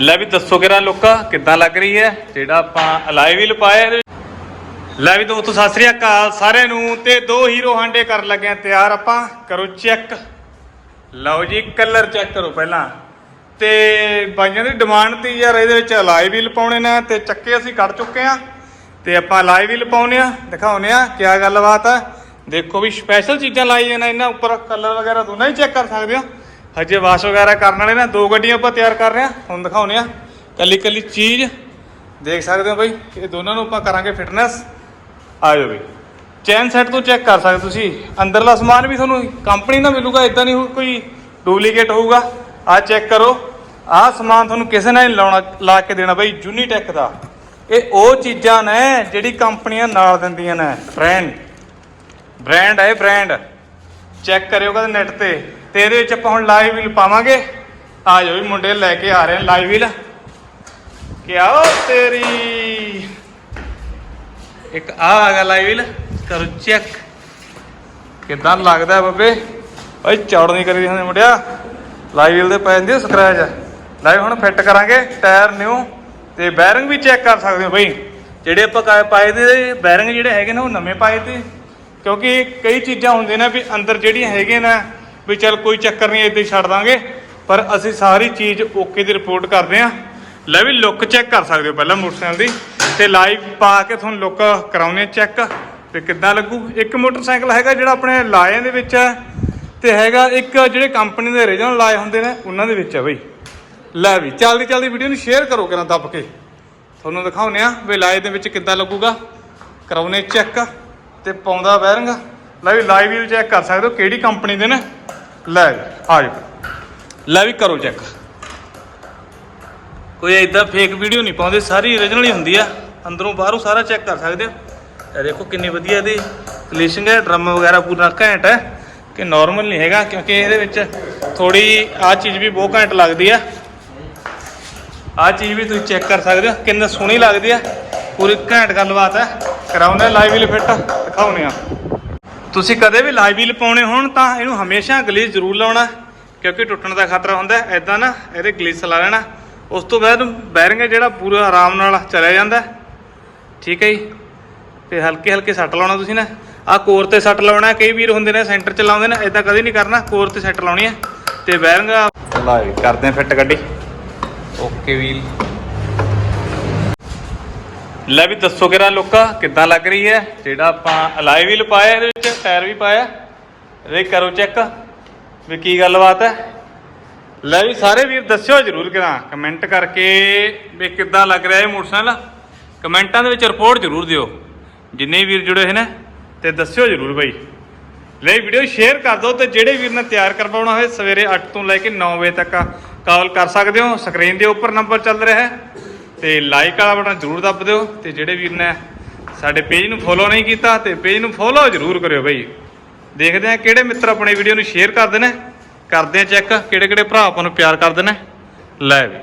ਲੈ ਵੀ ਦੱਸੋ ਕਿਰਾ ਲੋਕਾ, ਕਿੱਦਾਂ ਲੱਗ ਰਹੀ ਹੈ? ਜਿਹੜਾ ਆਪਾਂ ਅਲਾਈ ਵੀਲ ਪਾਇਆ ਇਹਦੇ ਵਿੱਚ। ਲੈ ਵੀ ਦੋਸਤੋ, ਸਤਿ ਸ੍ਰੀ ਅਕਾਲ ਸਾਰਿਆਂ ਨੂੰ ਤੇ ਦੋ ਹੀਰੋ ਹਾਂਡੇ ਕਰਨ ਲੱਗੇ ਆ ਤਿਆਰ ਆਪਾਂ। ਕਰੋ ਚੈੱਕ। ਲਓ ਜੀ, ਕਲਰ ਚੈੱਕ ਕਰੋ ਪਹਿਲਾਂ। ਤੇ ਬਾਈਆਂ ਦੀ ਡਿਮਾਂਡ ਤੀ ਯਾਰ, ਇਹਦੇ ਵਿੱਚ ਅਲਾਈ ਵੀ ਪਾਉਣੇ ਨੇ ਤੇ ਚੱਕੇ ਅਸੀਂ ਕੱਢ ਚੁੱਕੇ ਆ ਤੇ ਆਪਾਂ ਅਲਾਈ ਵੀ ਪਾਉਨੇ ਆ ਦਿਖਾਉਨੇ ਆ ਕੀ ਗੱਲਬਾਤ ਆ ਦੇਖੋ ਵੀ ਸਪੈਸ਼ਲ ਚੀਜ਼ਾਂ ਲਾਈ ਜਾਣਾ ਇਹਨਾਂ ਉੱਪਰ ਕਲਰ ਵਗੈਰਾ ਦੋਨਾਂ ਹੀ ਚੈੱਕ ਕਰ ਸਕਦੇ ਹੋ। ਹਜੇ ਵਾਸ਼ ਵਗੈਰਾ ਕਰਨ ਵਾਲੇ ਨਾ, ਦੋ ਗੱਡੀਆਂ ਆਪਾਂ ਤਿਆਰ ਕਰ ਰਹੇ ਆ ਹੁਣ ਦਿਖਾਉਨੇ ਆ ਕੱਲੀ ਕੱਲੀ ਚੀਜ਼, ਦੇਖ ਸਕਦੇ ਹੋ ਬਈ, ਇਹ ਦੋਨਾਂ ਨੂੰ ਆਪਾਂ ਕਰਾਂਗੇ ਫਿਟਨੈਸ। ਆਜੋ ਬਈ। ਚੈਨ ਸੈੱਟ ਤੋਂ ਚੈੱਕ ਕਰ ਸਕਦੇ ਤੁਸੀਂ। ਅੰਦਰਲਾ ਸਮਾਨ ਵੀ ਤੁਹਾਨੂੰ ਕੰਪਨੀ ਦਾ ਮਿਲੂਗਾ ਇਦਾਂ ਨਹੀਂ ਹੋਊ, ਕੋਈ ਡੁਪਲੀਕੇਟ ਹੋਊਗਾ। ਆ ਚੈੱਕ ਕਰੋ। ਆਹ ਸਮਾਨ ਤੁਹਾਨੂੰ ਕਿਸੇ ਨੇ ਲਾਉਣਾ, ਲਾ ਕੇ ਦੇਣਾ ਬਈ, ਯੂਨੀਟੈਕ ਦਾ। ਇਹ ਉਹ ਚੀਜ਼ਾਂ ਨੇ ਜਿਹੜੀ ਕੰਪਨੀਆਂ ਨਾਲ ਦਿੰਦੀਆਂ ਨੇ। ਬ੍ਰਾਂਡ। ਬ੍ਰਾਂਡ ਹੈ ਬ੍ਰਾਂਡ। ਚੈੱਕ ਕਰਿਓ ਕਦੇ ਨੈਟ ਤੇ। ਤੇ ਇਹਦੇ ਵਿੱਚ ਆਪਾਂ ਹੁਣ ਲਾਈਵ ਵੀਲ ਪਾਵਾਂਗੇ। ਆ ਜਾਓ ਵੀ ਮੁੰਡੇ ਲੈ ਕੇ ਆ ਰਹੇ ਨੇ ਲਾਈਵ ਵੀਲ ਕਿ ਤੇਰੀ? ਇੱਕ ਆ ਆ ਗਿਆ ਲਾਈਵ ਵੀਲ ਕਰੋ ਚੈੱਕ ਕਿਦਾਂ ਲੱਗਦਾ ਬੱਬੇ? ਓਏ, ਚੌੜ ਨਹੀਂ ਕਰੀ ਹੁੰਦੇ ਮੁੰਡਿਆ। ਲਾਈਵ ਵੀਲ ਦੇ ਪੈ ਜਾਂਦੀ ਸਕ੍ਰੈਚ ਲਾਈਵ ਹੁਣ ਫਿੱਟ ਕਰਾਂਗੇ ਟਾਇਰ ਨਿਊ ਤੇ ਬੈਰਿੰਗ ਵੀ ਚੈੱਕ ਕਰ ਸਕਦੇ ਹੋ ਬਈ। ਜਿਹੜੇ ਆਪਾਂ ਪਾਏ ਦੇ ਬੈਰਿੰਗ ਜਿਹੜੇ ਹੈਗੇ ਨੇ, ਉਹ ਨਵੇਂ ਪਾਏ ਤੇ। ਕਿਉਂਕਿ ਕਈ ਚੀਜ਼ਾਂ ਹੁੰਦੀਆਂ ਨੇ ਵੀ ਅੰਦਰ ਜਿਹੜੀਆਂ ਹੈਗੀਆਂ ਨੇ ਵੀ ਚਲ ਕੋਈ ਚੱਕਰ ਨਹੀਂ, ਇੱਦਾਂ ਹੀ ਛੱਡ ਦਾਂਗੇ। ਪਰ ਅਸੀਂ ਸਾਰੀ ਚੀਜ਼ ਓਕੇ ਦੀ ਰਿਪੋਰਟ ਕਰਦੇ ਆਂ ਲੈ ਵੀ ਲੁੱਕ ਚੈੱਕ ਕਰ ਸਕਦੇ ਹੋ ਪਹਿਲਾਂ ਮੋਟਰਸਾਈਕਲ ਦੀ। ਤੇ ਲਾਈਵ ਪਾ ਕੇ ਤੁਹਾਨੂੰ ਲੁੱਕ ਕਰਾਉਨੇ ਚੈੱਕ। ਤੇ ਕਿੱਦਾਂ ਲੱਗੂ? ਇੱਕ ਮੋਟਰਸਾਈਕਲ ਹੈਗਾ ਜਿਹੜਾ ਆਪਣੇ ਲਾਇਆਂ ਦੇ ਵਿੱਚ ਹੈ। ਤੇ ਹੈਗਾ ਇੱਕ ਜਿਹੜੇ ਕੰਪਨੀ ਦੇ ਰੀਜਨਲ ਲਾਏ ਹੁੰਦੇ ਨੇ, ਉਹਨਾਂ ਦੇ ਵਿੱਚ ਹੈ ਬਈ। ਲੈ ਵੀ, ਚੱਲਦੀ ਚੱਲਦੀ ਵੀਡੀਓ ਨੂੰ ਸ਼ੇਅਰ ਕਰੋ ਕਿਰਾਂ ਦੱਬ ਕੇ। ਤੁਹਾਨੂੰ ਦਿਖਾਉਨੇ ਆ ਵੀ ਲਾਏ ਦੇ ਵਿੱਚ ਕਿੱਦਾਂ ਲੱਗੂਗਾ। ਕਰਾਉਨੇ ਚੈੱਕ ਤੇ ਪਾਉਂਦਾ ਬੈਰਿੰਗ ਲੈ ਵੀ ਲਾਈਵ ਵੀਲ ਚੈੱਕ ਕਰ ਸਕਦੇ ਹੋ ਕਿਹੜੀ ਕੰਪਨੀ ਦੇ ਨੇ। ਲੈ ਆ ਜਾਓ ਲੈ ਵੀ ਕਰੋ ਚੈੱਕ ਕੋਈ ਇਦਾਂ ਫੇਕ ਵੀਡੀਓ ਨਹੀਂ ਪਾਉਂਦੇ, ਸਾਰੀ origignal ਹੀ ਹੁੰਦੀ ਆ। ਅੰਦਰੋਂ ਬਾਹਰੋਂ ਸਾਰਾ ਚੈੱਕ ਕਰ ਸਕਦੇ ਹੋ। ਇਹ ਦੇਖੋ ਕਿੰਨੀ ਵਧੀਆ ਇਹਦੀ ਫਿਨਿਸ਼ਿੰਗ ਹੈ ਡਰਮ ਵਗੈਰਾ ਪੂਰਾ ਘੈਂਟ ਹੈ। ਕਿ ਨਾਰਮਲ ਨਹੀਂ ਹੈਗਾ, ਕਿਉਂਕਿ ਇਹਦੇ ਵਿੱਚ ਥੋੜੀ ਆ ਚੀਜ਼ ਵੀ ਬਹੁਤ ਘੈਂਟ ਲੱਗਦੀ ਆ। ਆ ਚੀਜ਼ ਵੀ ਤੁਸੀਂ ਚੈੱਕ ਕਰ ਸਕਦੇ ਹੋ, ਕਿੰਨੀ ਸੋਹਣੀ ਲੱਗਦੀ ਆ। ਪੂਰੀ ਘੈਂਟ ਗੱਲਬਾਤ ਹੈ। ਕਰਾਉਨੇ ਲਾਈਵ ਵੀਲ ਫਿੱਟ ਦਿਖਾਉਨੇ ਆ ਤੁਸੀਂ ਕਦੇ ਵੀ ਲਾਈਵ ਵੀਲ ਪਾਉਣੇ ਹੋਣ ਤਾਂ ਇਹਨੂੰ ਹਮੇਸ਼ਾ ਗਲੀਸ ਜ਼ਰੂਰ ਲਾਉਣਾ ਕਿਉਂਕਿ ਟੁੱਟਣ ਦਾ ਖਤਰਾ ਹੁੰਦਾ ਹੈ ਐਦਾਂ ਨਾ ਇਹਦੇ ਗਲੀਸ ਲਾ ਲੈਣਾ। ਉਸ ਤੋਂ ਬਾਅਦ ਬੈਰਿੰਗ ਹੈ ਜਿਹੜਾ ਪੂਰਾ ਆਰਾਮ ਨਾਲ ਚਲਿਆ ਜਾਂਦਾ। ਠੀਕ ਹੈ ਜੀ? ਤੇ ਹਲਕੇ ਹਲਕੇ ਸੱਟ ਲਾਉਣਾ ਤੁਸੀਂ ਨਾ। ਆ ਕੋਰ ਤੇ ਸੱਟ ਲਾਉਣਾ ਕਈ ਵੀਰ ਹੁੰਦੇ ਨੇ ਸੈਂਟਰ ਚ ਲਾਉਂਦੇ ਨੇ ਐਦਾਂ ਕਦੇ ਨਹੀਂ ਕਰਨਾ ਕੋਰ ਤੇ ਸੱਟ ਲਾਉਣੀ ਹੈ। ਤੇ ਬੈਰਿੰਗ ਲਾਈ ਕਰਦੇ ਆ ਫਿੱਟ ਗੱਡੀ। Okay wheel. ਲੈ ਵੀ ਦੱਸੋ ਕਿਹੜਾ ਲੋਕਾ, ਕਿੱਦਾਂ ਲੱਗ ਰਹੀ ਹੈ? ਜਿਹੜਾ ਆਪਾਂ ਅਲਾਈ ਵੀਲ ਪਾਇਆ ਇਹਦੇ ਵਿੱਚ, ਟਾਇਰ ਵੀ ਪਾਇਆ। ਇਹ ਕਰੋ ਚੈੱਕ ਵੀ ਕੀ ਗੱਲਬਾਤ ਹੈ। ਲੈ ਵੀ ਸਾਰੇ ਵੀਰ ਦੱਸਿਓ ਜਰੂਰ ਕਿਰਾ ਕਮੈਂਟ ਕਰਕੇ ਵੀ ਕਿੱਦਾਂ ਲੱਗ ਰਿਹਾ ਇਹ ਮੋਟਰਸਾਈਕਲ। ਕਮੈਂਟਾਂ ਦੇ ਵਿੱਚ ਰਿਪੋਰਟ ਜਰੂਰ ਦਿਓ, ਜਿੰਨੇ ਵੀਰ ਜੁੜੇ ਹੋਏ ਨੇ, ਤੇ ਦੱਸਿਓ ਜਰੂਰ ਬਈ। ਲੈ ਵੀਡੀਓ ਸ਼ੇਅਰ ਕਰ ਦਿਓ ਤੇ ਜਿਹੜੇ ਵੀਰ ਨੇ ਤਿਆਰ ਕਰਵਾਉਣਾ ਹੋਵੇ ਸਵੇਰੇ 8 ਤੋਂ ਲੈ ਕੇ 9 ਵਜੇ ਤੱਕ ਕਾਲ ਕਰ ਸਕਦੇ ਹੋ। ਸਕਰੀਨ ਦੇ ਉੱਪਰ ਨੰਬਰ ਚੱਲ ਰਿਹਾ ਹੈ। ਤੇ ਲਾਈਕ ਵਾਲਾ ਬਟਨ ਜ਼ਰੂਰ ਦੱਬ ਦਿਓ ਤੇ ਜਿਹੜੇ ਵੀਰ ਨੇ ਸਾਡੇ ਪੇਜ ਨੂੰ ਫੋਲੋ ਨਹੀਂ ਕੀਤਾ ਤੇ ਪੇਜ ਨੂੰ ਫੋਲੋ ਜ਼ਰੂਰ ਕਰਿਓ ਬਈ। ਦੇਖਦੇ ਆ ਕਿਹੜੇ ਮਿੱਤਰ ਆਪਣੀ ਵੀਡੀਓ ਨੂੰ ਸ਼ੇਅਰ ਕਰਦੇ ਨੇ। ਕਰਦੇ ਆ ਚੈੱਕ ਕਿਹੜੇ ਕਿਹੜੇ ਭਰਾ ਆਪਾਂ ਨੂੰ ਪਿਆਰ ਕਰਦੇ ਨੇ। ਲੈ ਵੀ।